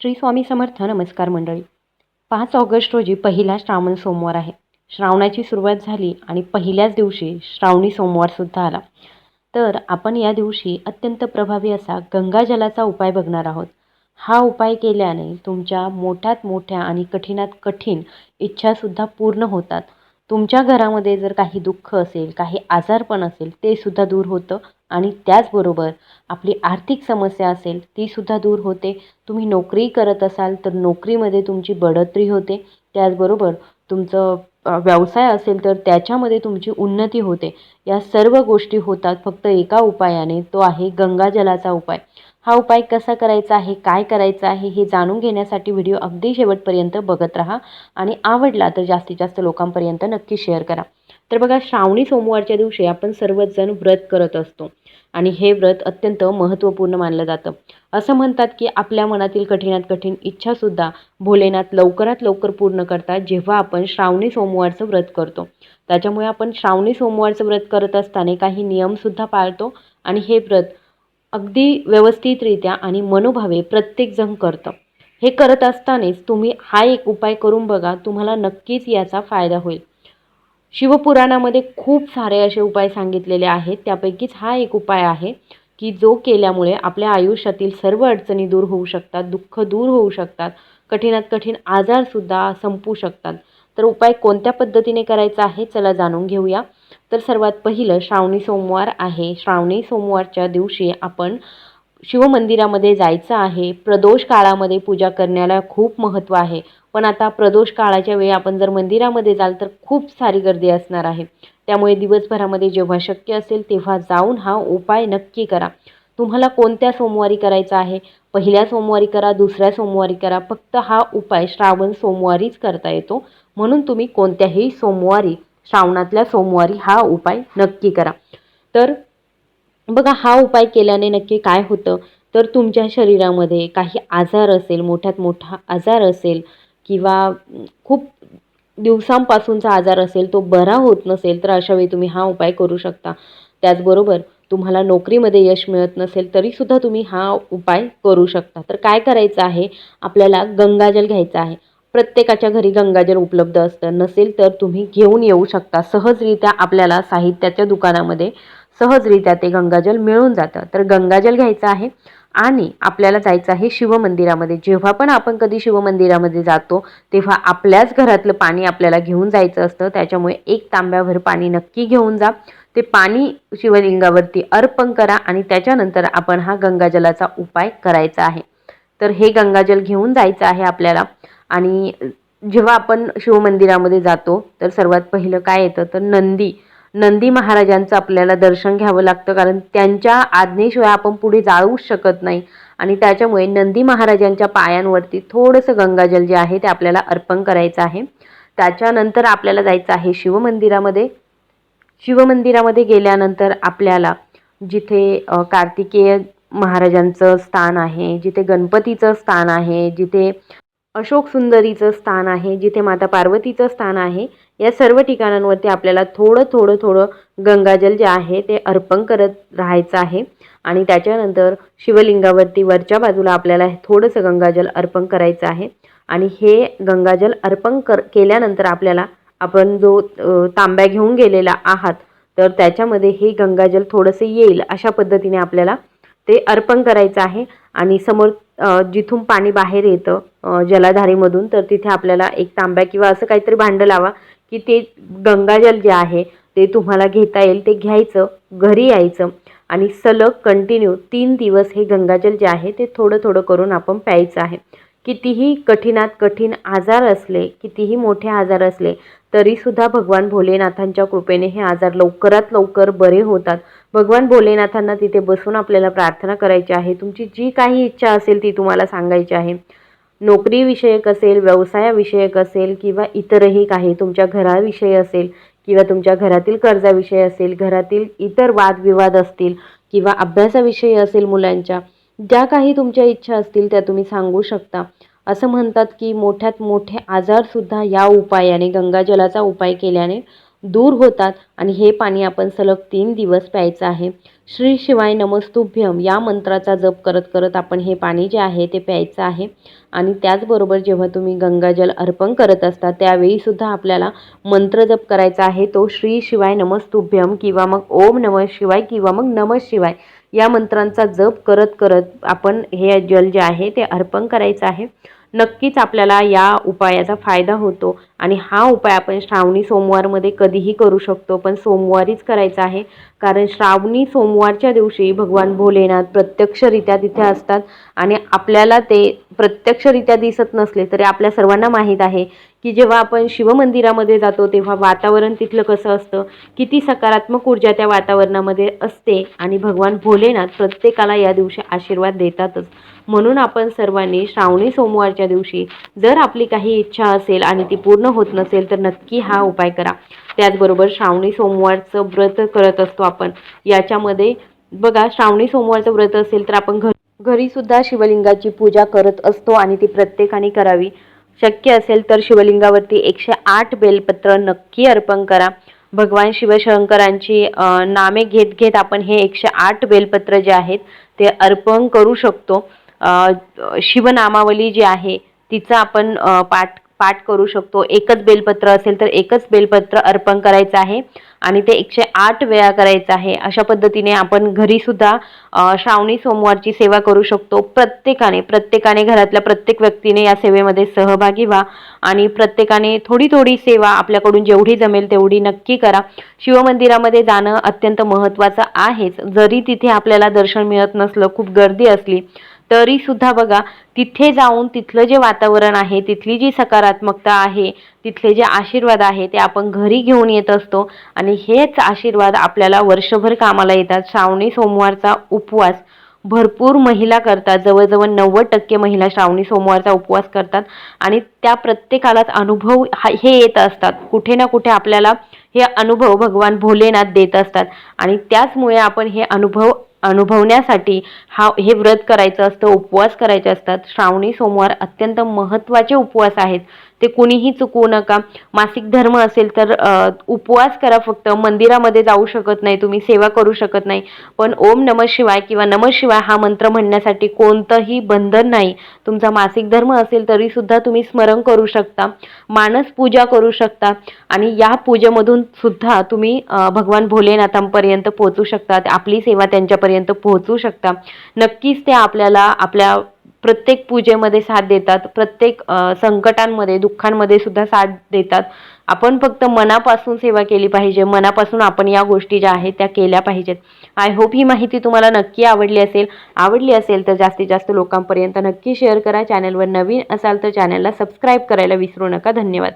श्री स्वामी समर्थ नमस्कार मंडळी. पाच ऑगस्ट रोजी पहिला श्रावण सोमवार आहे. श्रावणाची सुरुवात झाली आणि पहिल्याच दिवशी श्रावणी सोमवारसुद्धा आला. तर आपण या दिवशी अत्यंत प्रभावी असा गंगाजलाचा उपाय बघणार आहोत. हा उपाय केल्याने तुमच्या मोठ्यात मोठ्या आणि कठीणात कठीण इच्छासुद्धा पूर्ण होतात. तुमच्या घरामध्ये जर काही दुःख असेल काही आजारपण असेल ते सुद्धा दूर होतं. आणि त्याचबरोबर आपली आर्थिक समस्या असेल तीसुद्धा दूर होते. तुम्ही नोकरी करत असाल तर नोकरीमध्ये तुमची बढोतरी होते. त्याचबरोबर तुमचं व्यवसाय असेल तर त्याच्यामध्ये तुमची उन्नती होते. या सर्व गोष्टी होतात फक्त एका उपायाने तो आहे गंगाजलाचा उपाय. हा उपाय कसा करायचा आहे काय करायचं आहे हे जाणून घेण्यासाठी व्हिडिओ अगदी शेवटपर्यंत बघत राहा आणि आवडला तर जास्तीत जास्त लोकांपर्यंत नक्की शेअर करा. तर बघा श्रावणी सोमवारच्या दिवशी आपण सर्वजण व्रत करत असतो आणि हे व्रत अत्यंत महत्त्वपूर्ण मानलं जातं. असं म्हणतात की आपल्या मनातील कठीणात कठीण इच्छासुद्धा भोलेनाथ लवकरात लवकर पूर्ण करतात जेव्हा आपण श्रावणी सोमवारचं व्रत करतो. त्याच्यामुळे आपण श्रावणी सोमवारचं व्रत करत असताना काही नियमसुद्धा पाळतो आणि हे व्रत अगदी व्यवस्थितरित्या आणि मनोभावे प्रत्येकजण करतं. हे करत असतानाच तुम्ही हा एक उपाय करून बघा तुम्हाला नक्कीच याचा फायदा होईल. शिवपुराणामध्ये खूप सारे असे उपाय सांगितलेले आहेत. त्यापैकीच हा एक उपाय आहे की जो केल्यामुळे आपल्या आयुष्यातील सर्व अडचणी दूर होऊ शकतात दुःख दूर होऊ शकतात कठीणात कठीण आजारसुद्धा संपू शकतात. तर उपाय कोणत्या पद्धतीने करायचा आहे चला जाणून घेऊया. तर सर्वात पहिलं श्रावणी सोमवार आहे. श्रावणी सोमवारच्या दिवशी आपण शिवमंदिरामध्ये जायचं आहे. प्रदोष काळामध्ये पूजा करण्याला खूप महत्त्व आहे. पण आता प्रदोष काळाच्या वेळी आपण जर मंदिरामध्ये जाल तर खूप सारी गर्दी असणार आहे. त्यामुळे दिवसभरामध्ये जेव्हा शक्य असेल तेव्हा जाऊन हा उपाय नक्की करा. तुम्हाला कोणत्या सोमवारी करायचा आहे? पहिल्या सोमवारी करा दुसऱ्या सोमवारी करा. फक्त हा उपाय श्रावण सोमवारीच करता येतो. म्हणून तुम्ही कोणत्याही सोमवारी श्रावणातल्या सोमवारी हा उपाय नक्की करा. तर बघा हा उपाय केल्याने नक्की काय होतं? तर तुमच्या शरीरामध्ये काही आजार असेल मोठ्यात मोठा आजार असेल किंवा खूप दिवसांपासूनचा आजार असेल तो बरा होत नसेल तर अशा वेळी तुम्ही हा उपाय करू शकता. त्याचबरोबर तुम्हाला नोकरीमध्ये यश मिळत नसेल तरीसुद्धा तुम्ही हा उपाय करू शकता. तर काय करायचं आहे? आपल्याला गंगाजल घ्यायचं आहे. प्रत्येकाच्या घरी गंगाजल उपलब्ध असतं. नसेल तर तुम्ही घेऊन येऊ शकता. सहजरित्या आपल्याला साहित्याच्या दुकानामध्ये सहजरित्या ते गंगाजल मिळून जातं. तर गंगाजल घ्यायचं आहे आणि आपल्याला जायचं आहे शिवमंदिरामध्ये. जेव्हा पण आपण कधी शिवमंदिरामध्ये जातो तेव्हा आपल्याच घरातलं पाणी आपल्याला घेऊन जायचं असतं. त्याच्यामुळे एक तांब्याभर पाणी नक्की घेऊन जा. ते पाणी शिवलिंगावरती अर्पण करा आणि त्याच्यानंतर आपण हा गंगाजलाचा उपाय करायचा आहे. तर हे गंगाजल घेऊन जायचं आहे आपल्याला. आणि जेव्हा आपण शिवमंदिरामध्ये जातो तर सर्वात पहिलं काय येतं? तर नंदी. नंदी महाराजांचं आपल्याला दर्शन घ्यावं लागतं कारण त्यांच्या आज्ञेशिवाय आपण पुढे जाऊच शकत नाही. आणि त्याच्यामुळे नंदी महाराजांच्या पायांवरती थोडंसं गंगाजल जे आहे ते आपल्याला अर्पण करायचं आहे. त्याच्यानंतर आपल्याला जायचं आहे शिवमंदिरामध्ये. शिवमंदिरामध्ये गेल्यानंतर आपल्याला जिथे कार्तिकेय महाराजांचं स्थान आहे जिथे गणपतीचं स्थान आहे जिथे अशोक सुंदरीचं स्थान आहे जिथे माता पार्वतीचं स्थान आहे. या सर्व ठिकाणांवरती आपल्याला थोडं थोडं थोडं गंगाजल जे आहे ते अर्पण करत राहायचं आहे. आणि त्याच्यानंतर शिवलिंगावरती वरच्या बाजूला आपल्याला थोडंसं गंगाजल अर्पण करायचं आहे. आणि हे गंगाजल अर्पण कर केल्यानंतर आपल्याला आपण जो तांब्या घेऊन गेलेला आहात तर त्याच्यामध्ये हे गंगाजल थोडंसं येईल अशा पद्धतीने आपल्याला ते अर्पण करायचं आहे. आणि समोर जिथून पाणी बाहेर येतं जलाधारीमधून तर तिथे आपल्याला एक तांब्या किंवा असं काहीतरी भांडं लावा की ते गंगाजल जे आहे ते तुम्हाला घेता येईल ते घ्यायचं घरी यायचं. आणि सलग कंटिन्यू तीन दिवस हे गंगाजल जे आहे ते थोडं थोडं करून आपण प्यायचं आहे. कितीही कठीणात कठीण आजार असले कितीही मोठे आजार असले तरीसुद्धा भगवान भोलेनाथांच्या कृपेने हे आजार लवकरात लवकर बरे होतात. भगवान भोलेनाथांना तिथे बसून आपल्याला प्रार्थना करायची आहे. तुमची जी काही इच्छा असेल ती तुम्हाला सांगायची आहे. नोकरीविषयक असेल व्यवसायाविषयक असेल किंवा इतरही काही तुमच्या घराविषयी असेल किंवा तुमच्या घरातील कर्जाविषयी असेल घरातील इतर वादविवाद असतील किंवा अभ्यासाविषयी असेल मुलांच्या ज्या काही तुमच्या इच्छा असतील त्या तुम्ही सांगू शकता. असं म्हणतात की मोठ्यात मोठे आजारसुद्धा या उपायाने गंगाजलाचा उपाय केल्याने दूर होतात आणि हे पाणी आपण सलग तीन दिवस प्यायचं आहे. श्री शिवाय नमस्तुभ्यम या मंत्राचा जप करत करत आपण हे पाणी जे आहे ते प्यायचं आहे. आणि त्याचबरोबर जेव्हा तुम्ही गंगाजल अर्पण करत असता त्यावेळीसुद्धा आपल्याला मंत्र जप करायचा आहे. तो श्री शिवाय नमस्तुभ्यम किंवा मग ओम नमः शिवाय किंवा मग नमः शिवाय या मंत्रांचा जप करत करत आपण हे जल जे आहे ते अर्पण करायचं आहे. नक्कीच आपल्याला या उपायाचा फायदा होतो. आणि हा उपाय आपण श्रावणी सोमवारमध्ये कधीही करू शकतो पण सोमवारीच करायचा आहे. कारण श्रावणी सोमवारच्या दिवशी भगवान भोलेनाथ प्रत्यक्षरित्या तिथे असतात. आणि आपल्याला ते प्रत्यक्षरित्या दिसत नसले तरी आपल्या सर्वांना माहीत आहे की जेव्हा आपण शिवमंदिरामध्ये जातो तेव्हा वातावरण तिथलं कसं असतं? किती सकारात्मक ऊर्जा त्या वातावरणामध्ये असते? आणि भगवान भोलेनाथ प्रत्येकाला या दिवशी आशीर्वाद देतातच. म्हणून आपण सर्वांनी श्रावणी सोमवारच्या दिवशी जर आपली काही इच्छा असेल आणि ती पूर्ण होत नसेल तर नक्की हा उपाय करा. त्याचबरोबर श्रावणी सोमवारचं व्रत करत असतो आपण. याच्यामध्ये बघा श्रावणी सोमवारचं व्रत असेल तर आपण घर घरीसुद्धा शिवलिंगाची पूजा करत असतो आणि ती प्रत्येकाने करावी. शक्य असेल तर शिवलिंगावरती एकशे आठ बेलपत्र नक्की अर्पण करा. भगवान शिवशंकरांची नामे घेत घेत आपण हे एकशे आठ बेलपत्र जे आहेत ते अर्पण करू शकतो. शिवनामावली जी आहे तिचा आपण पाठ पाठ करू शकतो. एकच बेलपत्र असेल तर एकच बेलपत्र अर्पण करायचं आहे आणि ते एकशे आठ वेळा करायचं आहे. अशा पद्धतीने आपण घरीसुद्धा श्रावणी सोमवारची सेवा करू शकतो. प्रत्येकाने प्रत्येकाने घरातल्या प्रत्येक व्यक्तीने या सेवेमध्ये सहभागी व्हा आणि प्रत्येकाने थोडी थोडी सेवा आपल्याकडून जेवढी जमेल तेवढी नक्की करा. शिवमंदिरामध्ये जाणं अत्यंत महत्त्वाचं आहेच. जरी तिथे आपल्याला दर्शन मिळत नसलं खूप गर्दी असली तरी सुद्धा बघा तिथे जाऊन तिथलं जे वातावरण आहे तिथली जी सकारात्मकता आहे तिथले जे आशीर्वाद आहे ते आपण घरी घेऊन येत असतो. आणि हेच आशीर्वाद आपल्याला वर्षभर कामाला येतात. श्रावणी सोमवारचा उपवास भरपूर महिला करतात. जवळजवळ नव्वद टक्के महिला श्रावणी सोमवारचा उपवास करतात. आणि त्या प्रत्येकालाच अनुभव हा हे येत असतात. कुठे ना कुठे आपल्याला हे अनुभव भगवान भोलेनाथ देत असतात. आणि त्याचमुळे आपण हे अनुभव अनुभवण्यासाठी हा हे व्रत करायचं असतं उपवास करायचे असतात. श्रावणी सोमवार अत्यंत महत्त्वाचे उपवास आहेत. ते कुणीही चुकवू नका. मासिक धर्म असेल तर उपवास करा फक्त. मंदिरामध्ये जाऊ शकत नाही तुम्ही सेवा करू शकत नाही. पण ओम नम शिवाय किंवा नम शिवाय हा मंत्र म्हणण्यासाठी कोणतंही बंधन नाही. तुमचा मासिक धर्म असेल तरी सुद्धा तुम्ही स्मरण करू शकता. मानस पूजा करू शकता. आणि या पूजेमधून सुद्धा तुम्ही भगवान भोलेनाथांपर्यंत पोहोचू शकता. आपली सेवा त्यांच्यापर्यंत पोहोचू शकता. नक्कीच ते आपल्याला आपल्या प्रत्येक पूजेमध्ये साथ देतात प्रत्येक संकटांमध्ये दुःखांमध्ये सुद्धा साथ देतात. आपण फक्त मनापासून सेवा केली पाहिजे. मनापासून आपण या गोष्टी ज्या आहेत त्या केल्या पाहिजेत. आय होप ही माहिती तुम्हाला नक्की आवडली असेल. आवडली असेल तर जास्तीत जास्त लोकांपर्यंत नक्की शेअर करा. चॅनलवर नवीन असाल तर चॅनलला सबस्क्राईब करायला विसरू नका. धन्यवाद.